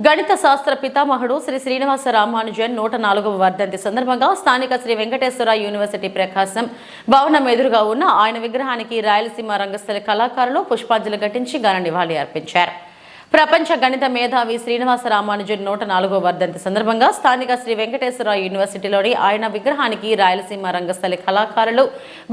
గణిత శాస్త్ర పితామహుడు శ్రీ శ్రీనివాస రామానుజన్ నూట నాలుగవ వర్ధంతి సందర్భంగా స్థానిక శ్రీ వెంకటేశ్వర యూనివర్సిటీ ప్రకాశం భవనం ఎదురుగా ఉన్న ఆయన విగ్రహానికి రాయలసీమ రంగస్థలి కళాకారులు పుష్పాంజలి ఘటించి ఘన నివాళి అర్పించారు. ప్రపంచ గణిత మేధావి శ్రీనివాస రామానుజన్ నూట నాలుగో వర్ధంతి సందర్భంగా స్థానిక శ్రీ వెంకటేశ్వర యూనివర్సిటీలోని ఆయన విగ్రహానికి రాయలసీమ రంగస్థలి కళాకారులు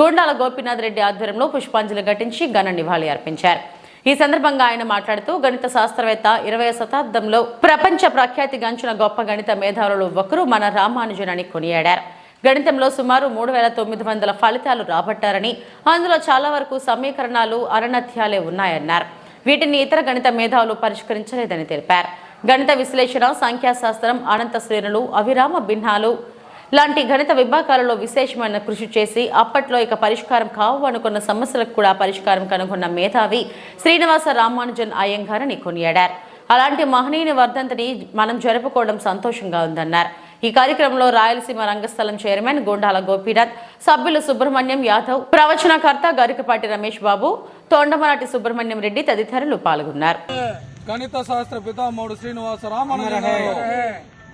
గుండాల గోపీనాథ్ రెడ్డి ఆధ్వర్యంలో పుష్పాంజలి ఘటించి ఘన నివాళి అర్పించారు. ఈ సందర్భంగా ఆయన మాట్లాడుతూ గణిత శాస్త్రవేత్త ఇరవై శతాబ్దంలో ప్రపంచ ప్రఖ్యాతిగాంచిన గొప్ప గణిత మేధావులలో ఒకరు మన రామానుజునని కొనియాడారు. గణితంలో సుమారు మూడు వేల తొమ్మిది వందల ఫలితాలు రాబట్టారని అందులో చాలా వరకు సమీకరణాలు అరణత్యాలే ఉన్నాయన్నారు. వీటిని ఇతర గణిత మేధావులు పరిష్కరించలేదని తెలిపారు. గణిత విశ్లేషణ సంఖ్యాశాస్త్రం అనంత శ్రేణులు అవిరామ భిన్నాలు లాంటి గణిత విభాగాలలో విశేషమైన కృషి చేసి అప్పట్లో ఇక పరిష్కారం కావు అనుకున్న సమస్యలకు కూడా పరిష్కారం కనుగొన్న మేధావి శ్రీనివాస రామానుజన్ అయ్యంగారని కొనియాడారు. అలాంటి మహనీయుని వర్ధంతిని మనం జరుపుకోవడం సంతోషంగా ఉందన్నారు. ఈ కార్యక్రమంలో రాయలసీమ రంగస్థలం చైర్మన్ గుండాల గోపీనాథ్ సభ్యులు సుబ్రహ్మణ్యం యాదవ్ ప్రవచనకర్త గరికపాటి రమేష్ బాబు తోండమరాటి సుబ్రహ్మణ్యం రెడ్డి తదితరులు పాల్గొన్నారు. గణిత శాస్త్ర పితామహుడు శ్రీనివాస రామానుజం గారు.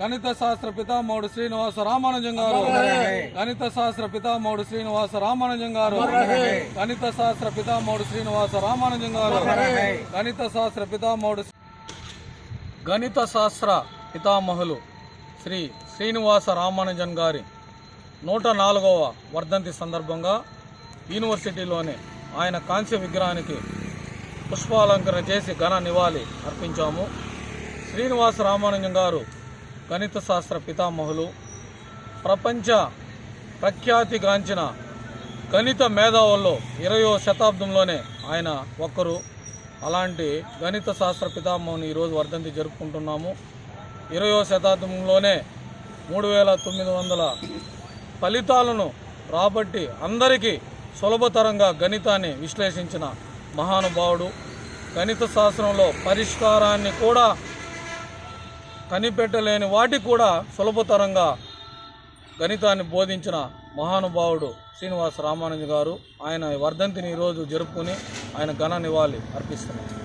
గణిత శాస్త్ర పితామహుడు శ్రీనివాస రామానుజం గారు. గణిత శాస్త్ర పితామహుడు శ్రీనివాస రామానుజం గారు. గణిత శాస్త్ర పితామహుడు శ్రీనివాస రామానుజం గారు. గణిత శాస్త్ర పితామహుడు గణిత శాస్త్ర పితామహులు శ్రీ శ్రీనివాస రామానుజన్ గారి నూట నాలుగవ వర్ధంతి సందర్భంగా యూనివర్సిటీలోని ఆయన కాంస్య విగ్రహానికి పుష్పాలంకరణ చేసి ఘన నివాళి అర్పించాము. శ్రీనివాస రామానుజం గారు గణిత శాస్త్ర పితామహులు ప్రపంచ ప్రఖ్యాతిగాంచిన గణిత మేధావుల్లో ఇరవయో శతాబ్దంలోనే ఆయన ఒక్కరు. అలాంటి గణిత శాస్త్ర పితామహుని ఈరోజు వర్ధంతి జరుపుకుంటున్నాము. ఇరవయో శతాబ్దంలోనే మూడు వేల తొమ్మిది వందల ఫలితాలను రాబట్టి అందరికీ సులభతరంగా గణితాన్ని విశ్లేషించిన మహానుభావుడు. గణిత శాస్త్రంలో పరిష్కారాన్ని కూడా కనిపెట్టలేని వాటికి కూడా సులభతరంగా గణితాన్ని బోధించిన మహానుభావుడు శ్రీనివాస రామానుజు గారు. ఆయన వర్ధంతిని ఈరోజు జరుపుకుని ఆయన ఘన నివాళి అర్పిస్తున్నారు